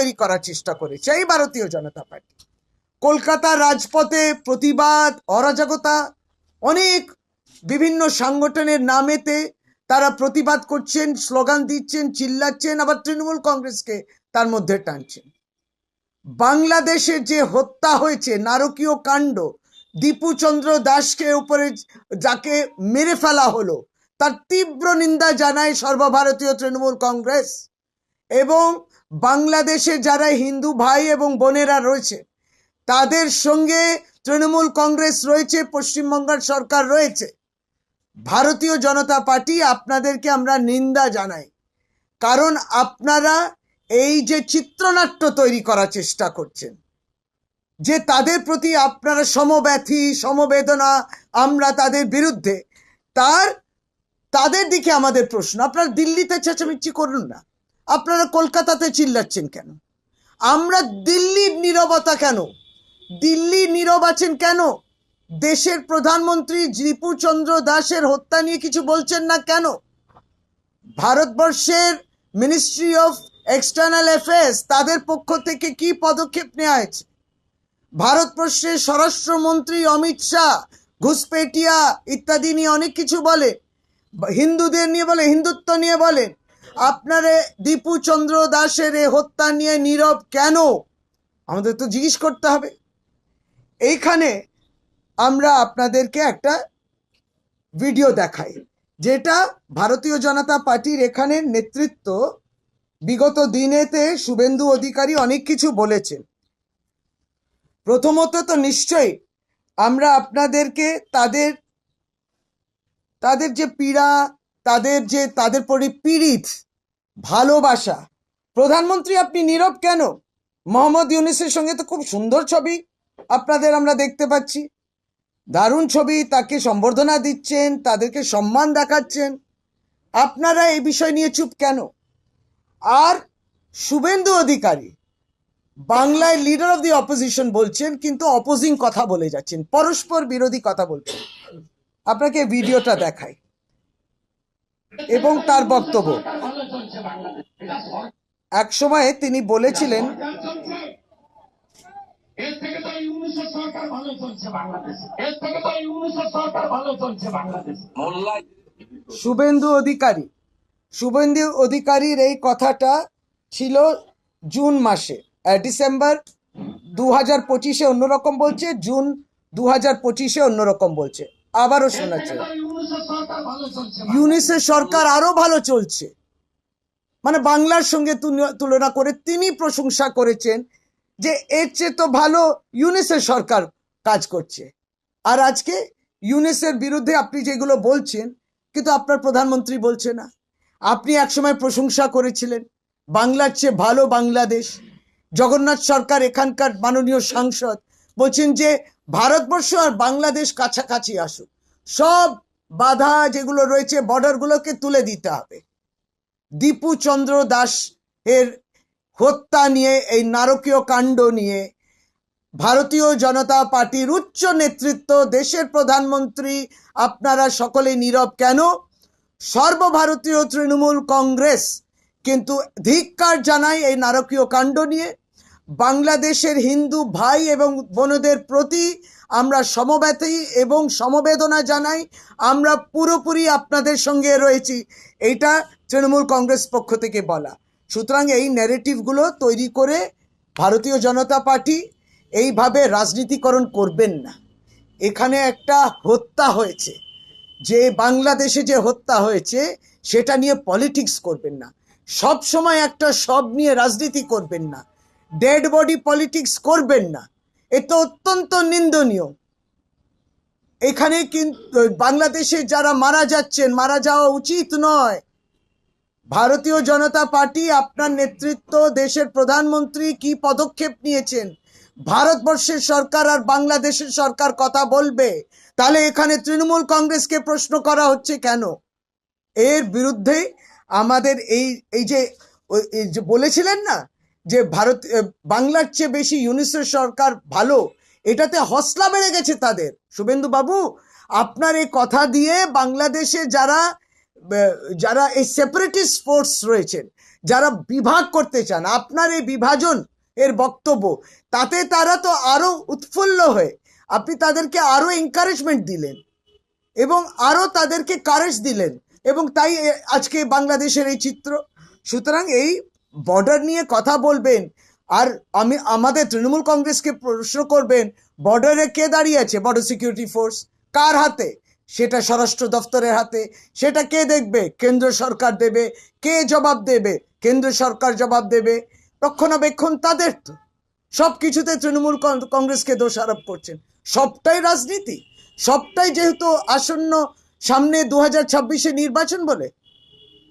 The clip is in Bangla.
তৈরি করার চেষ্টা করেছে এই ভারতীয় জনতা পার্টি। কলকাতার রাজপথে প্রতিবাদ, অরাজকতা, অনেক বিভিন্ন সংগঠনের নামেতে তারা প্রতিবাদ করছেন, স্লোগান দিচ্ছেন, চিল্লাচ্ছেন, আবার তৃণমূল কংগ্রেসকে তার মধ্যে টানছেন। বাংলাদেশে যে হত্যা হয়েছে, নারকীয় কাণ্ড, দীপুচন্দ্র দাসকে উপরে যাকে মেরে ফেলা হলো, তার তীব্র নিন্দা জানায় সর্বভারতীয় তৃণমূল কংগ্রেস এবং বাংলাদেশে যারা হিন্দু ভাই এবং বোনেরা রয়েছে, তাদের সঙ্গে তৃণমূল কংগ্রেস রয়েছে, পশ্চিমবঙ্গের সরকার রয়েছে। ভারতীয় জনতা পার্টি আপনাদেরকে আমরা নিন্দা জানাই। কারণ আপনারা এই যে চিত্রনাট্য তৈরি করার চেষ্টা করছেন, যে তাদের প্রতি আপনারা সমব্যথী, সমবেদনা, আমরা তাদের বিরুদ্ধে, তার, তাদের দিকে আমাদের প্রশ্ন। আপনারা দিল্লিতে চেঁচামেচি করুন না। আপনারা কলকাতাতে চিল্লাচ্ছেন কেন? আমরা দিল্লির নীরবতা কেন? দিল্লি নীরব আছেন কেন? দেশের প্রধানমন্ত্রী রিপুচন্দ্র দাসের হত্যা নিয়ে কিছু বলছেন না কেন? ভারতবর্ষের মিনিস্ট্রি অফ এক্সটার্নাল অ্যাফেয়ার্স তাদের পক্ষ থেকে কি পদক্ষেপ নেওয়া হয়েছে? ভারতবর্ষের স্বরাষ্ট্রমন্ত্রী অমিত শাহ ঘুসপেটিয়া ইত্যাদি নিয়ে অনেক কিছু বলে, হিন্দুদের নিয়ে বলে, হিন্দুত্ব নিয়ে বলেন আপনারে দীপু চন্দ্র দাসের এ হত্যা নিয়ে নীরব কেন? আমাদের তো জিজ্ঞেস করতে হবে। এইখানে আমরা আপনাদেরকে একটা ভিডিও দেখাই, যেটা ভারতীয় জনতা পার্টির এখানে নেতৃত্ব বিগত দিনেতে শুভেন্দু অধিকারী অনেক কিছু বলেছেন। প্রথমত তো নিশ্চয়ই আমরা আপনাদেরকে তাদের তাদের যে পীড়া তাদের যে, তাদের পরি পীড়িত, ভালোবাসা। প্রধানমন্ত্রী, আপনি নীরব কেন? মোহাম্মদ ইউনিসের সঙ্গে তো খুব সুন্দর ছবি আপনাদের আমরা দেখতে পাচ্ছি। দারুণ ছবি, তাকে সম্বর্ধনা দিচ্ছেন, তাদেরকে সম্মান দেখাচ্ছেন। আপনারা এই বিষয় নিয়ে চুপ কেন? আর শুভেন্দু অধিকারী বাংলায় লিডার অফ দি অপোজিশন বলছেন, কিন্তু অপোজিং কথা বলে যাচ্ছেন, পরস্পর বিরোধী কথা বলছেন। আপনাকে ভিডিওটা দেখাই। এবং তার বক্তব্য। এক সময় তিনি বলেছিলেন এর থেকে তো ইউনিসেফ সরকার ভালো চলছে বাংলাদেশে। এর থেকে তো ইউনিসেফ সরকার ভালো চলছে বাংলাদেশে। শুভেন্দু অধিকারী। শুভেন্দু অধিকারীর এই কথাটা ছিল জুন মাসে। ডিসেম্বর দু হাজার পঁচিশে অন্যরকম বলছে জুন দু হাজার পঁচিশে অন্যরকম বলছে। আবারও শোনাচ্ছে। ইউনিসেফ সরকার আরও ভালো চলছে। মানে বাংলার সঙ্গে তুলনা করে তিনি প্রশংসা করেছেন যে এর চেয়ে তো ভালো ইউনিসেফ সরকার কাজ করছে। আর আজকে ইউনিসেফের বিরুদ্ধে আপনি যেগুলো বলছেন, কিন্তু আপনার প্রধানমন্ত্রী বলছে না। আপনি একসময় প্রশংসা করেছিলেন, বাংলার চেয়ে ভালো বাংলাদেশ। জগন্নাথ সরকার এখানকার মাননীয় সাংসদ বলছেন যে, ভারতবর্ষ আর বাংলাদেশ কাছাকাছি আসুক। সব বাধা যেগুলো রয়েছে বর্ডারগুলোকে তুলে দিতে হবে। দীপু চন্দ্র দাস এর হত্যা নিয়ে, এই নারকীয় কাণ্ড নিয়ে ভারতীয় জনতা পার্টির উচ্চ নেতৃত্ব, দেশের প্রধানমন্ত্রী, আপনারা সকলে নীরব কেন? সর্বভারতীয় তৃণমূল কংগ্রেস কিন্তু ধিক্কার জানায় এই নারকীয় কাণ্ড নিয়ে। বাংলাদেশের হিন্দু ভাই এবং বোনদের প্রতি আমরা সমব্যথী এবং সমবেদনা জানাই, আমরা পুরোপুরি আপনাদের সঙ্গে রয়েছি। এইটা তৃণমূল কংগ্রেস পক্ষ থেকে বলা। সুতরাং এই ন্যারেটিভগুলো তৈরি করে ভারতীয় জনতা পার্টি এইভাবে রাজনীতিকরণ করবেন না। এখানে একটা হত্যা হয়েছে। যে বাংলাদেশে যে হত্যা হয়েছে, সেটা নিয়ে পলিটিক্স করবেন না। সব সময় একটা সব নিয়ে রাজনীতি করবেন না। ডেড বডি পলিটিক্স করবেন না। এ তো অত্যন্ত নিন্দনীয়। এখানে কিন্তু বাংলাদেশে যারা মারা যাচ্ছেন, মারা যাওয়া উচিত নয়। ভারতীয় জনতা পার্টি আপনার নেতৃত্ব, দেশের প্রধানমন্ত্রী কি পদক্ষেপ নিয়েছেন? ভারতবর্ষের সরকার আর বাংলাদেশের সরকার কথা বলবে। তাহলে এখানে তৃণমূল কংগ্রেসকে প্রশ্ন করা হচ্ছে কেন? এর বিরুদ্ধে আমাদের এই এই যে বলেছিলেন না যে ভারত বাংলার চেয়ে বেশি ইউনিসেফ সরকার ভালো, এটাতে হসলা বেড়ে গেছে তাদের। শুভেন্দু বাবু আপনার এই কথা দিয়ে বাংলাদেশে যারা যারা এই সেপারেটিস্ট ফোর্স রয়েছেন, যারা বিভাগ করতে চান, আপনার এই বিভাজন, এর বক্তব্য, তাতে তারা তো আরও উৎফুল্ল হয়ে, আপনি তাদেরকে আরও এনকারেজমেন্ট দিলেন, এবং আরও তাদেরকে কারেজ দিলেন, এবং তাই আজকে বাংলাদেশের এই চিত্র। সুতরাং এই বর্ডার নিয়ে কথা বলবেন আর আমি, আমাদের তৃণমূল কংগ্রেসকে প্রশ্ন করবেন, বর্ডারে কে দাঁড়িয়ে আছে বর্ডার সিকিউরিটি ফোর্স কার হাতে? সেটা স্বরাষ্ট্র দপ্তরের হাতে। সেটা কে দেখবে? কেন্দ্র সরকার দেবে। কে জবাব দেবে? কেন্দ্র সরকার জবাব দেবে। রক্ষণাবেক্ষণ তাদের তো। সব কিছুতে তৃণমূল কংগ্রেসকে দোষারোপ করছেন। সবটাই রাজনীতি। সবটাই যেহেতু আসন্ন সামনে দু হাজার নির্বাচন বলে